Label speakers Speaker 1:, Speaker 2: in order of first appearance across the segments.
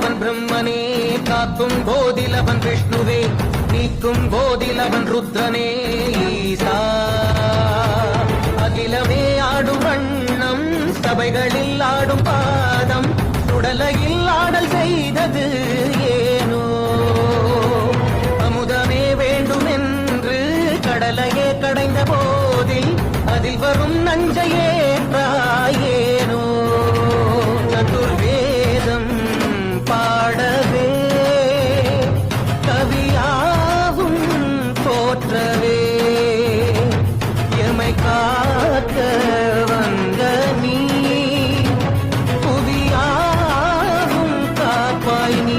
Speaker 1: போதிலவன் பிரம்மனே. காக்கும் போதிலவன் விஷ்ணுவே நீக்கும் போதிலவன் ருத்ரனே. ஈசா அகிலமே ஆடும் வண்ணம் சபைகளில் ஆடும் பாதம் சுடலையில் ஆடல் செய்தது போற்றவே எமை காக்க வந்த நீ புவியாகும் காப்பாய் நீ.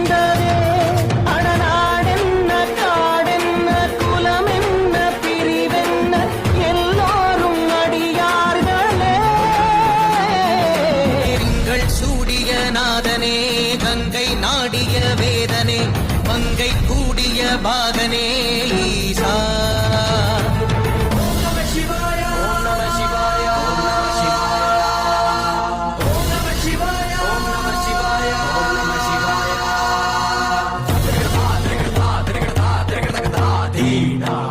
Speaker 1: காலனை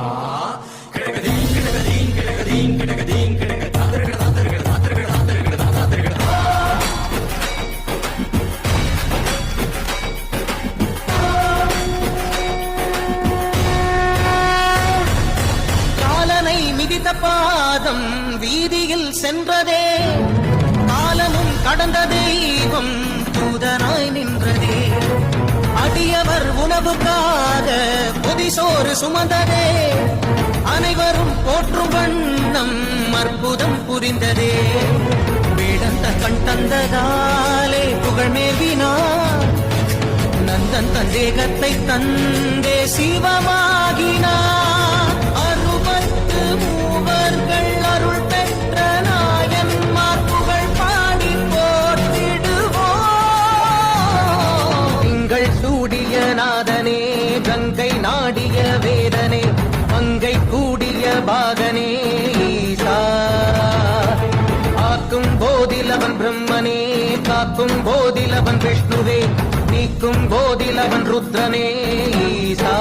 Speaker 1: மிதித்த பாதம் வீதியில் சென்றதே. காலமும் கடந்த தெய்வம் தூதராய் நின்றதே. அடியவர் உணவுக்காக பொதிசோறு சுமந்ததே. அனைவரும் போற்றும் வண்ணம் அற்புதம் புரிந்ததே. வேடந்த கண் தந்ததாலே புகழ் மேவினார் நந்தன் தந்தேகத்தை தந்தே சிவமாகினார். போதிலவன் விஷ்ணுவே நீக்கும் போதில் அவன் ருத்ரனே ஈசா.